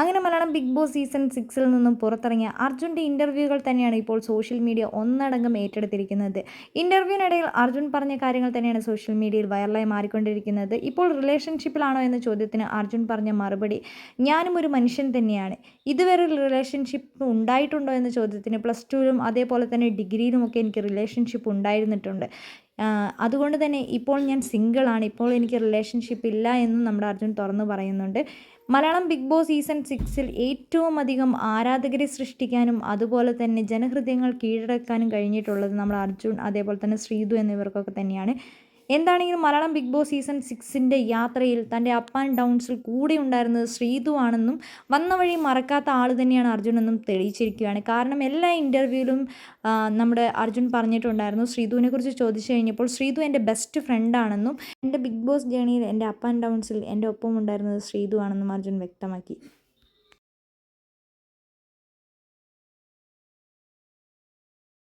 അങ്ങനെ Malayalam big boss season സിക്സിൽ നിന്നും പുറത്തിറങ്ങിയ അർജുന്റെ ഇന്റർവ്യൂകൾ തന്നെയാണ് ഇപ്പോൾ സോഷ്യൽ മീഡിയ ഒന്നടങ്കം ഏറ്റെടുത്തിരിക്കുന്നത്. ഇന്റർവ്യൂവിനിടയിൽ അർജുൻ പറഞ്ഞ കാര്യങ്ങൾ തന്നെയാണ് സോഷ്യൽ മീഡിയയിൽ വൈറലായി മാറിക്കൊണ്ടിരിക്കുന്നത്. ഇപ്പോൾ റിലേഷൻഷിപ്പിലാണോ എന്ന ചോദ്യത്തിന് അർജുൻ പറഞ്ഞ മറുപടി ഞാനും ഒരു മനുഷ്യൻ തന്നെയാണ്. ഇതുവരെ റിലേഷൻഷിപ്പ് ഉണ്ടായിട്ടുണ്ടോ? എന്ന ചോദ്യത്തിന് പ്ലസ് ടുവിലും അതേപോലെ തന്നെ ഡിഗ്രിയിലുമൊക്കെ എനിക്ക് റിലേഷൻഷിപ്പ് ഉണ്ടായിരുന്നിട്ടുണ്ട്. അതുകൊണ്ട് തന്നെ ഇപ്പോൾ ഞാൻ സിംഗിളാണ്. ഇപ്പോൾ എനിക്ക് റിലേഷൻഷിപ്പ് ഇല്ല എന്നും നമ്മുടെ അർജുൻ തുറന്നു പറയുന്നുണ്ട്. മലയാളം ബിഗ് ബോസ് സീസൺ സിക്സിൽ ഏറ്റവും അധികം ആരാധകരെ സൃഷ്ടിക്കാനും അതുപോലെ തന്നെ ജനഹൃദയങ്ങൾ കീഴടക്കാനും കഴിഞ്ഞിട്ടുള്ളത് നമ്മുടെ അർജുൻ അതേപോലെ തന്നെ ശ്രീതു എന്നിവർക്കൊക്കെ തന്നെയാണ്. എന്താണെങ്കിലും മലയാളം ബിഗ് ബോസ് സീസൺ സിക്സിന്റെ യാത്രയിൽ തന്റെ അപ്പ് ആൻഡ് ഡൗൺസിൽ കൂടെ ഉണ്ടായിരുന്നത് ശ്രീതു ആണെന്നും വന്ന വഴി മറക്കാത്ത ആൾ തന്നെയാണ് അർജുൻ എന്നും തെളിയിച്ചിരിക്കുകയാണ്. കാരണം എല്ലാ ഇന്റർവ്യൂവിലും നമ്മുടെ അർജുൻ പറഞ്ഞിട്ടുണ്ടായിരുന്നു. ശ്രീതുവിനെ കുറിച്ച് ചോദിച്ചു കഴിഞ്ഞപ്പോൾ ശ്രീതു എന്റെ ബെസ്റ്റ് ഫ്രണ്ടാണെന്നും എന്റെ ബിഗ് ബോസ് ജേണിയിൽ എന്റെ അപ്പ് ആൻഡ് ഡൗൺസിൽ എന്റെ ഒപ്പം ഉണ്ടായിരുന്നത് ശ്രീതു ആണെന്നും അർജുൻ വ്യക്തമാക്കി.